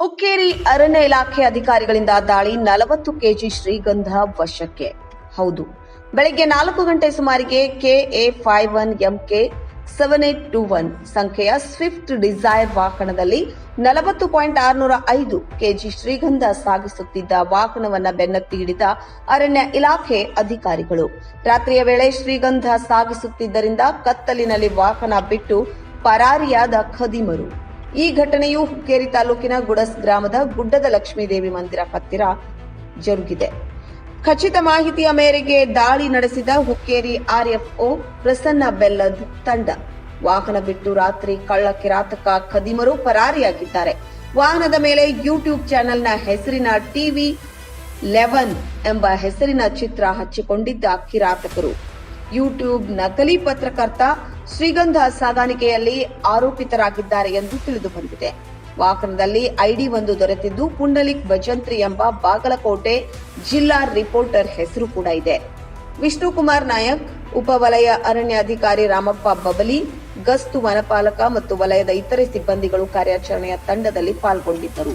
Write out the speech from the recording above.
ಹುಕ್ಕೇರಿ ಅರಣ್ಯ ಇಲಾಖೆ ಅಧಿಕಾರಿಗಳಿಂದ ದಾಳಿ ನಲವತ್ತು ಕೆಜಿ ಶ್ರೀಗಂಧ ವಶಕ್ಕೆ. ಹೌದು. ಬೆಳಗ್ಗೆ ನಾಲ್ಕು ಗಂಟೆ ಸುಮಾರಿಗೆ KA five one, MK seven eight two one ಸಂಖ್ಯೆಯ ಸ್ವಿಫ್ಟ್ ಡಿಸೈರ್ ವಾಹನದಲ್ಲಿ ನಲವತ್ತು ಪಾಯಿಂಟ್ ಆರುನೂರ ಐದು ಕೆಜಿ ಶ್ರೀಗಂಧ ಸಾಗಿಸುತ್ತಿದ್ದ ವಾಹನವನ್ನ ಬೆನ್ನತ್ತಿ ಹಿಡಿದ ಅರಣ್ಯ ಇಲಾಖೆ ಅಧಿಕಾರಿಗಳು. ರಾತ್ರಿಯ ವೇಳೆ ಶ್ರೀಗಂಧ ಸಾಗಿಸುತ್ತಿದ್ದರಿಂದ ಕತ್ತಲಿನಲ್ಲಿ ವಾಹನ ಬಿಟ್ಟು ಪರಾರಿಯಾದ ಖದೀಮರು. ಈ ಘಟನೆಯು ಹುಕ್ಕೇರಿ ತಾಲೂಕಿನ ಗುಡಸ್ ಗ್ರಾಮದ ಗುಡ್ಡದ ಲಕ್ಷ್ಮೀದೇವಿ ಮಂದಿರ ಹತ್ತಿರ ಜರುಗಿದೆ. ಖಚಿತ ಮಾಹಿತಿಯ ಮೇರೆಗೆ ದಾಳಿ ನಡೆಸಿದ ಹುಕ್ಕೇರಿ ಆರ್ಎಫ್ಒ ಪ್ರಸನ್ನ ಬೆಲ್ಲದ್ ತಂಡ. ವಾಹನ ಬಿಟ್ಟು ರಾತ್ರಿ ಕಳ್ಳ ಕಿರಾತಕ ಖದೀಮರು ಪರಾರಿಯಾಗಿದ್ದಾರೆ. ವಾಹನದ ಮೇಲೆ ಯೂಟ್ಯೂಬ್ ಚಾನೆಲ್ನ ಹೆಸರಿನ ಟಿವಿ ಲೆವೆನ್ ಎಂಬ ಹೆಸರಿನ ಚಿತ್ರ ಹಚ್ಚಿಕೊಂಡಿದ್ದ ಕಿರಾತಕರು. ಯೂಟ್ಯೂಬ್ ನಕಲಿ ಪತ್ರಕರ್ತ ಶ್ರೀಗಂಧ ಸಾಗಾಣಿಕೆಯಲ್ಲಿ ಆರೋಪಿತರಾಗಿದ್ದಾರೆ ಎಂದು ತಿಳಿದು ಬಂದಿದೆ ವಾಹನದಲ್ಲಿ ಐಡಿ ಒಂದು ದೊರೆತಿದ್ದು ಪುಂಡಲಿಕ್ ಭಜಂತ್ರಿ ಎಂಬ ಬಾಗಲಕೋಟೆ ಜಿಲ್ಲಾ ರಿಪೋರ್ಟರ್ ಹೆಸರು ಕೂಡ ಇದೆ. ವಿಷ್ಣುಕುಮಾರ್ ನಾಯಕ್, ಉಪವಲಯ ಅರಣ್ಯಾಧಿಕಾರಿ ರಾಮಪ್ಪ ಬಬಲಿ, ಗಸ್ತು ವನಪಾಲಕ ಮತ್ತು ವಲಯದ ಇತರೆ ಸಿಬ್ಬಂದಿಗಳು ಕಾರ್ಯಾಚರಣೆಯ ತಂಡದಲ್ಲಿ ಪಾಲ್ಗೊಂಡಿದ್ದರು.